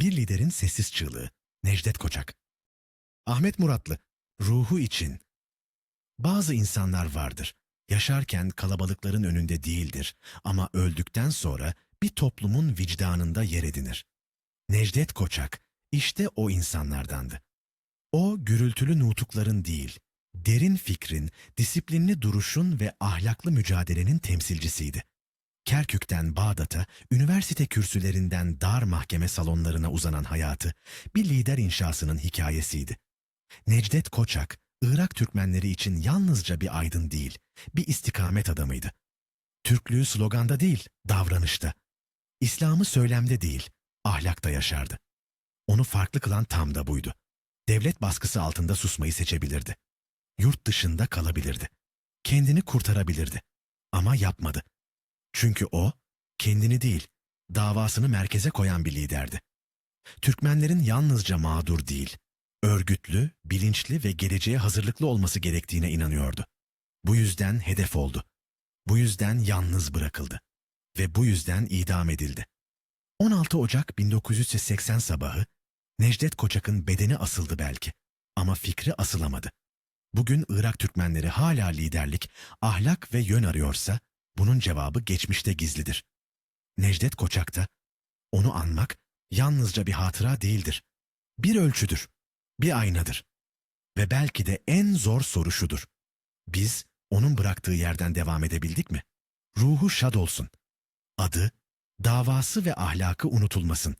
Bir liderin sessiz çığlığı. Necdet Koçak. Ahmet Muratlı. Ruhu için. Bazı insanlar vardır. Yaşarken kalabalıkların önünde değildir ama öldükten sonra bir toplumun vicdanında yer edinir. Necdet Koçak işte o insanlardandı. O gürültülü nutukların değil, derin fikrin, disiplinli duruşun ve ahlaklı mücadelenin temsilcisiydi. Kerkük'ten Bağdat'a, üniversite kürsülerinden dar mahkeme salonlarına uzanan hayatı bir lider inşasının hikayesiydi. Necdet Koçak, Irak Türkmenleri için yalnızca bir aydın değil, bir istikamet adamıydı. Türklüğü sloganda değil, davranışta. İslam'ı söylemde değil, ahlakta yaşardı. Onu farklı kılan tam da buydu. Devlet baskısı altında susmayı seçebilirdi. Yurt dışında kalabilirdi. Kendini kurtarabilirdi. Ama yapmadı. Çünkü o, kendini değil, davasını merkeze koyan bir liderdi. Türkmenlerin yalnızca mağdur değil, örgütlü, bilinçli ve geleceğe hazırlıklı olması gerektiğine inanıyordu. Bu yüzden hedef oldu. Bu yüzden yalnız bırakıldı. Ve bu yüzden idam edildi. 16 Ocak 1980 sabahı Necdet Koçak'ın bedeni asıldı belki ama fikri asılamadı. Bugün Irak Türkmenleri hala liderlik, ahlak ve yön arıyorsa bunun cevabı geçmişte gizlidir. Necdet Koçak'ta onu anmak yalnızca bir hatıra değildir. Bir ölçüdür, bir aynadır. Ve belki de en zor soru şudur. Biz onun bıraktığı yerden devam edebildik mi? Ruhu şad olsun. Adı, davası ve ahlakı unutulmasın.